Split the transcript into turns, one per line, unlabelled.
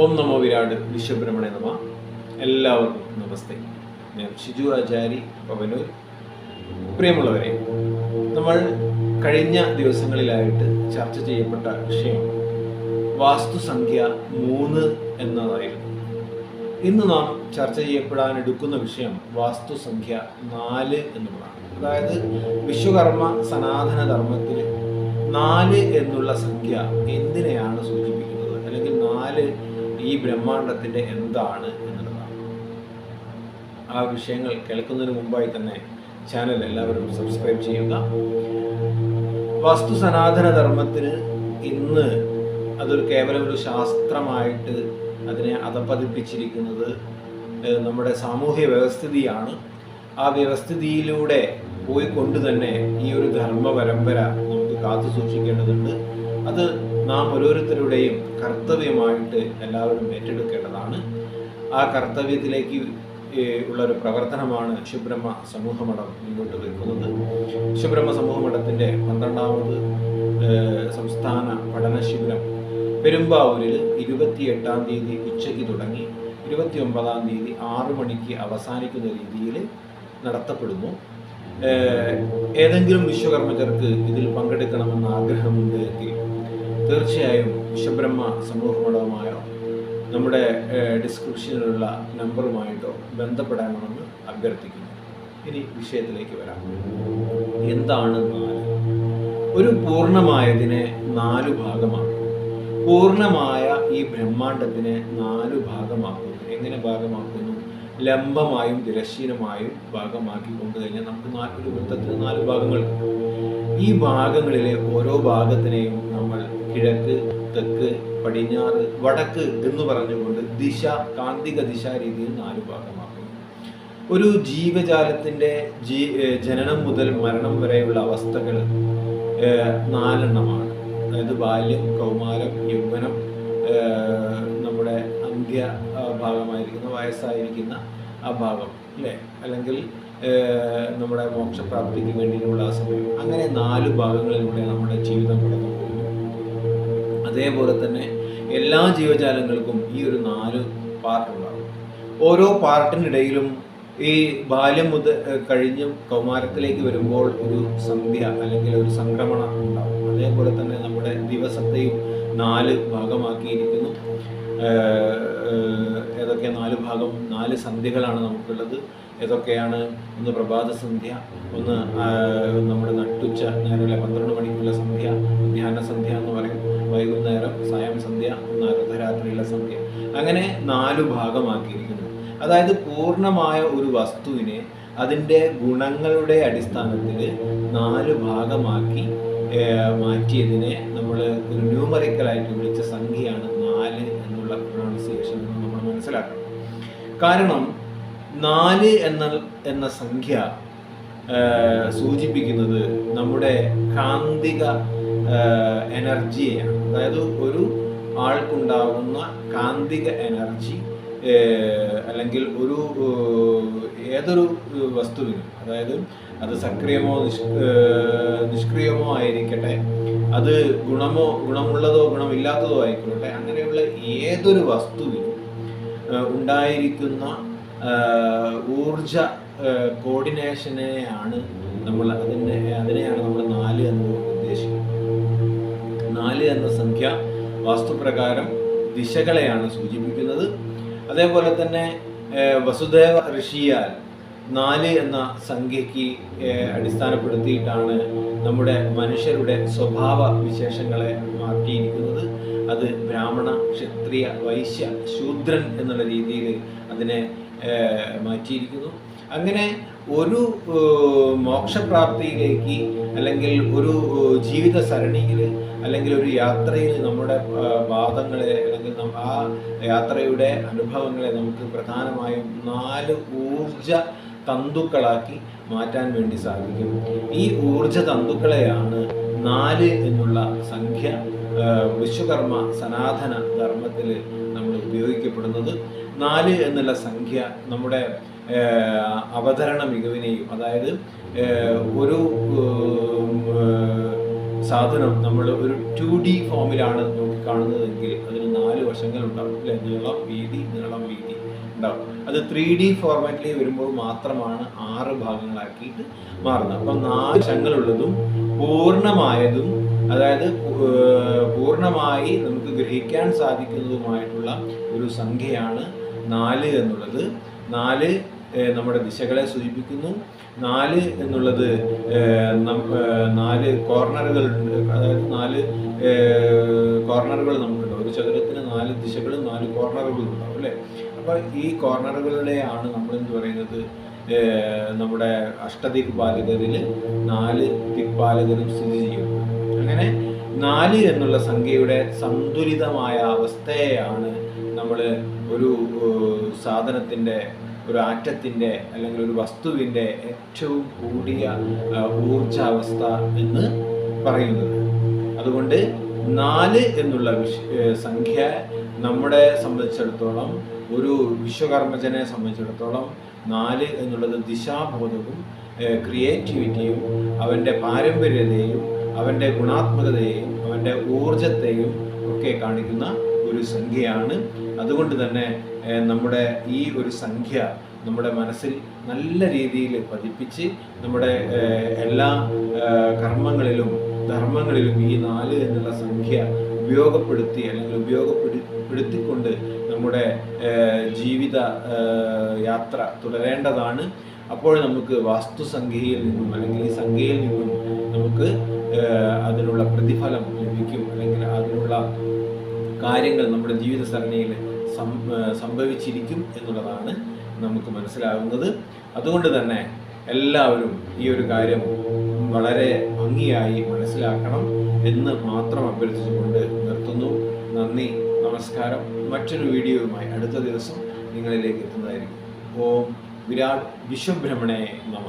ഓം നമോ വിരാട് വിശ്വബ്രഹ്മണ നമ. എല്ലാവർക്കും നമസ്തേ. ഞാൻ ഷിജു ആചാരി പവനൂർ. പ്രിയമുള്ളവരെ നമ്മൾ കഴിഞ്ഞ ദിവസങ്ങളിലായിട്ട് ചർച്ച ചെയ്യപ്പെട്ട വിഷയം വാസ്തുസംഖ്യ മൂന്ന് എന്നതായിരുന്നു. ഇന്ന് നാം ചർച്ച ചെയ്യപ്പെടാൻ എടുക്കുന്ന വിഷയം വാസ്തുസംഖ്യ നാല് എന്നുള്ളതാണ്. അതായത് വിശ്വകർമ്മ സനാതന ധർമ്മത്തിൽ നാല് എന്നുള്ള സംഖ്യ എന്തിനെയാണ് സൂചിപ്പിക്കുന്നത്? അല്ലെങ്കിൽ നാല് ഈ ബ്രഹ്മാണ്ടത്തിന്റെ എന്താണ് എന്നുള്ളതാണ്. ആ വിഷയങ്ങൾ കേൾക്കുന്നതിന് മുമ്പായി തന്നെ ചാനൽ എല്ലാവരും സബ്സ്ക്രൈബ് ചെയ്യുക. വസ്തു സനാതന ധർമ്മത്തിന് ഇന്ന് അതൊരു കേവലം ഒരു ശാസ്ത്രമായിട്ട് അതിനെ അതപ്പതിപ്പിച്ചിരിക്കുന്നത് നമ്മുടെ സാമൂഹ്യ വ്യവസ്ഥിതിയാണ്. ആ വ്യവസ്ഥിതിയിലൂടെ പോയിക്കൊണ്ട് തന്നെ ഈ ഒരു ധർമ്മ പരമ്പര നമുക്ക് കാത്തു സൂക്ഷിക്കേണ്ടതുണ്ട്. അത് നാം ഓരോരുത്തരുടെയും കർത്തവ്യമായിട്ട് എല്ലാവരും ഏറ്റെടുക്കേണ്ടതാണ്. ആ കർത്തവ്യത്തിലേക്ക് ഉള്ളൊരു പ്രവർത്തനമാണ് ശുബ്രഹ്മ സമൂഹമഠം മുന്നോട്ട് വെക്കുന്നത്. ശുബ്രഹ്മ സമൂഹമഠത്തിന്റെ പന്ത്രണ്ടാമത് സംസ്ഥാന പഠന ശിബിരം പെരുമ്പാവൂരിൽ ഇരുപത്തിയെട്ടാം തീയതി ഉച്ചയ്ക്ക് തുടങ്ങി. ഇരുപത്തി ഒമ്പതാം തീയതി ആറു മണിക്ക് അവസാനിക്കുന്ന രീതിയിൽ നടത്തപ്പെടുന്നു. ഏതെങ്കിലും വിശ്വകർമ്മചർക്ക് ഇതിൽ പങ്കെടുക്കണമെന്ന് ആഗ്രഹമുണ്ട് എങ്കിൽ തീർച്ചയായും വിശ്വബ്രഹ്മ സമൂഹമടവുമായോ നമ്മുടെ ഡിസ്ക്രിപ്ഷനിലുള്ള നമ്പറുമായിട്ടോ ബന്ധപ്പെടാമെന്ന് അഭ്യർത്ഥിക്കുന്നു. ഇനി വിഷയത്തിലേക്ക് വരാം. എന്താണ് നാല്? ഒരു പൂർണമായതിനെ നാലു ഭാഗമാക്കും. പൂർണമായ ഈ ബ്രഹ്മാണ്ടത്തിനെ നാലു ഭാഗമാക്കുന്നു എങ്ങനെ ഭാഗമാക്കുന്നു? ലംബമായും തിരശ്ചീനമായും ഭാഗമാക്കി കൊണ്ടു കഴിഞ്ഞാൽ നമുക്ക് നാല് ഒരു വൃത്തത്തിന് നാല് ഭാഗങ്ങൾ. ഈ ഭാഗങ്ങളിലെ ഓരോ ഭാഗത്തിനെയും നമ്മൾ കിഴക്ക് തെക്ക് പടിഞ്ഞാറ് വടക്ക് എന്ന് പറഞ്ഞുകൊണ്ട് ദിശ കാന്തിക ദിശ രീതിയിൽ നാല് ഭാഗമാക്കുന്നു. ഒരു ജീവജാലത്തിന്റെ ജീ ജനനം മുതൽ മരണം വരെയുള്ള അവസ്ഥകൾ നാലെണ്ണമാണ്. അതായത് ബാല്യം കൗമാരം യൗവനം നമ്മുടെ അന്ത്യ ഭാഗമായിരിക്കുന്ന വയസ്സായിരിക്കുന്ന ആ ഭാഗം അല്ലേ? അല്ലെങ്കിൽ നമ്മുടെ മോക്ഷപ്രാപ്തിക്ക് വേണ്ടിയിട്ടുള്ള ആ സമയം. അങ്ങനെ നാല് ഭാഗങ്ങളിലൂടെ നമ്മുടെ ജീവിതം കടന്നു. അതേപോലെ തന്നെ എല്ലാ ജീവജാലങ്ങൾക്കും ഈ ഒരു നാല് പാർട്ടുണ്ടാകും ഓരോ പാർട്ടിനിടയിലും ഈ ബാല്യം മുതൽ കഴിഞ്ഞ് കൗമാരത്തിലേക്ക് വരുമ്പോൾ ഒരു സന്ധ്യ അല്ലെങ്കിൽ ഒരു സംക്രമണം ഉണ്ടാകും അതേപോലെ തന്നെ നമ്മുടെ ദിവസത്തെയും നാല് ഭാഗമാക്കിയിരിക്കുന്നു. ഏതൊക്കെ നാല് ഭാഗം നാല് സന്ധ്യകളാണ് നമുക്കുള്ളത്. ഏതൊക്കെയാണ്? ഒന്ന് പ്രഭാത സന്ധ്യ ഒന്ന് നമ്മുടെ നട്ടുച്ച നേരത്തെ പന്ത്രണ്ട് മണിക്കുള്ള സന്ധ്യ ധ്യാന സന്ധ്യ എന്ന് പറയും വൈകുന്നേരം സായം സന്ധ്യ ഒന്ന് അർദ്ധരാത്രിയിലെ സന്ധ്യ. അങ്ങനെ നാലു ഭാഗമാക്കിയിരിക്കുന്നു. അതായത് പൂർണമായ ഒരു വസ്തുവിനെ അതിന്റെ ഗുണങ്ങളുടെ അടിസ്ഥാനത്തിൽ നാല് ഭാഗമാക്കി മാറ്റിയതിനെ നമ്മൾ ഒരു ന്യൂമറിക്കലായിട്ട് വിളിച്ച സംഖ്യയാണ് നാല് എന്നുള്ള പ്രൊണൗൺസിയേഷൻ നമ്മൾ മനസ്സിലാക്കണം. കാരണം നാല് എന്ന എന്ന സംഖ്യ സൂചിപ്പിക്കുന്നത് നമ്മുടെ കാന്തിക എനർജിയെയാണ്. അതായത് ഒരു ആൾക്കുണ്ടാകുന്ന കാന്തിക എനർജി അല്ലെങ്കിൽ ഒരു ഏതൊരു വസ്തുവിനും അതായത് അത് സക്രിയമോ നിഷ് നിഷ്ക്രിയമോ ആയിരിക്കട്ടെ അത് ഗുണമോ ഗുണമുള്ളതോ ഗുണമില്ലാത്തതോ ആയിക്കോട്ടെ അങ്ങനെയുള്ള ഏതൊരു വസ്തുവിനും ഉണ്ടായിരിക്കുന്ന ഊർജ കോർഡിനേഷനെയാണ് നമ്മൾ അതിനെ അതിനെയാണ് നമ്മൾ നാല് എന്ന് ഉദ്ദേശിക്കുന്നത്. എന്ന സംഖ്യ വാസ്തുപ്രകാരം ദിശകളെയാണ് സൂചിപ്പിക്കുന്നത്. അതേപോലെ തന്നെ വസുദേവ ഋഷിയാൽ നാല് എന്ന സംഖ്യയ്ക്ക് അടിസ്ഥാനപ്പെടുത്തിയിട്ടാണ് നമ്മുടെ മനുഷ്യരുടെ സ്വഭാവ വിശേഷങ്ങളെ മാറ്റിയിരിക്കുന്നത്. അത് ബ്രാഹ്മണ ക്ഷത്രിയ വൈശ്യ ശൂദ്രൻ എന്നുള്ള രീതിയിൽ അതിനെ മാറ്റിയിരിക്കുന്നു. അങ്ങനെ ഒരു മോക്ഷപ്രാപ്തിയിലേക്ക് അല്ലെങ്കിൽ ഒരു ജീവിത സരണിയിൽ അല്ലെങ്കിൽ ഒരു യാത്രയിൽ നമ്മുടെ വാദങ്ങളെ അല്ലെങ്കിൽ ആ യാത്രയുടെ അനുഭവങ്ങളെ നമുക്ക് പ്രധാനമായും നാല് ഊർജ തന്തുക്കളാക്കി മാറ്റാൻ വേണ്ടി സാധിക്കും. ഈ ഊർജ തന്തുക്കളെയാണ് നാല് എന്നുള്ള സംഖ്യ വിശ്വകർമ്മ സനാതന ധർമ്മത്തിൽ ഉപയോഗിക്കപ്പെടുന്നത്. നാല് എന്നുള്ള സംഖ്യ നമ്മുടെ അവതരണ മികവിനെയും അതായത് ഒരു സാധനം നമ്മൾ ഒരു ടു ഡി ഫോമിലാണ് നോക്കിക്കാണുന്നതെങ്കിൽ അതിന് നാല് വശങ്ങൾ ഉണ്ടാവും. അല്ലെ? നീളം വീതി നീളം വീതി ഉണ്ടാവും. അത് ത്രീ ഡി ഫോർമാറ്റിൽ വരുമ്പോൾ മാത്രമാണ് ആറ് ഭാഗങ്ങളാക്കിയിട്ട് മാറുന്നത്. അപ്പം നാല് വശങ്ങളുള്ളതും പൂർണമായതും അതായത് പൂർണമായി നമുക്ക് ഗ്രഹിക്കാൻ സാധിക്കുന്നതുമായിട്ടുള്ള ഒരു സംഖ്യയാണ് നാല് എന്നുള്ളത്. നാല് നമ്മുടെ ദിശകളെ സൂചിപ്പിക്കുന്നു. നാല് എന്നുള്ളത് നാല് കോർണറുകൾ അതായത് നാല് കോർണറുകൾ നമുക്കുണ്ട്. ഒരു ചതുരത്തിന് നാല് ദിശകളും നാല് കോർണറുകളും ഉണ്ടാവും അല്ലേ? അപ്പോൾ ഈ കോർണറുകളുടെയാണ് നമ്മൾ എന്ത് പറയുന്നത്? നമ്മുടെ അഷ്ടദിക്പാലകരിൽ നാല് ദിക്പാലകരും സ്ഥിതി ചെയ്യുന്നു അങ്ങനെ നാല് എന്നുള്ള സംഖ്യയുടെ സന്തുലിതമായ അവസ്ഥയെയാണ് നമ്മൾ ഒരു സാധനത്തിന്റെ ഒരു ആറ്റത്തിന്റെ അല്ലെങ്കിൽ ഒരു വസ്തുവിന്റെ ഏറ്റവും കൂടിയ ഊർജാവസ്ഥ എന്ന് പറയുന്നത്. അതുകൊണ്ട് നാല് എന്നുള്ള സംഖ്യ നമ്മളെ സംബന്ധിച്ചിടത്തോളം ഒരു വിശ്വകർമ്മജനെ സംബന്ധിച്ചിടത്തോളം നാല് എന്നുള്ളത് ദിശാബോധവും ക്രിയേറ്റിവിറ്റിയും അവന്റെ പാരമ്പര്യതയും അവന്റെ ഗുണാത്മകതയെയും അവന്റെ ഊർജത്തെയും ഒക്കെ കാണിക്കുന്ന ഒരു സംഖ്യയാണ്. അതുകൊണ്ട് തന്നെ നമ്മുടെ ഈ ഒരു സംഖ്യ നമ്മുടെ മനസ്സിൽ നല്ല രീതിയിൽ പതിപ്പിച്ച് നമ്മുടെ എല്ലാ കർമ്മങ്ങളിലും ധർമ്മങ്ങളിലും ഈ നാല് എന്നുള്ള സംഖ്യ ഉപയോഗപ്പെടുത്തി അല്ലെങ്കിൽ ഉപയോഗപ്പെടുത്തിക്കൊണ്ട് നമ്മുടെ ജീവിത യാത്ര തുടരേണ്ടതാണ്. അപ്പോൾ നമുക്ക് വാസ്തുസംഖ്യയിൽ നിന്നും അല്ലെങ്കിൽ ഈ സംഖ്യയിൽ നിന്നും നമുക്ക് അതിനുള്ള പ്രതിഫലം ലഭിക്കും. അല്ലെങ്കിൽ അതിനുള്ള കാര്യങ്ങൾ നമ്മുടെ ജീവിത സരണിയിൽ സംഭവിച്ചിരിക്കും എന്നുള്ളതാണ് നമുക്ക് മനസ്സിലാകുന്നത് അതുകൊണ്ട് തന്നെ എല്ലാവരും ഈ ഒരു കാര്യം വളരെ ഭംഗിയായി മനസ്സിലാക്കണം എന്ന് മാത്രം അഭ്യർത്ഥിച്ചുകൊണ്ട് നിർത്തുന്നു. നന്ദി നമസ്കാരം. മറ്റൊരു വീഡിയോയുമായി അടുത്ത ദിവസം നിങ്ങളിലേക്ക് എത്തുന്നതായിരിക്കും. ഓം വിരാട് വിശ്വബ്രഹ്മണേ നമ.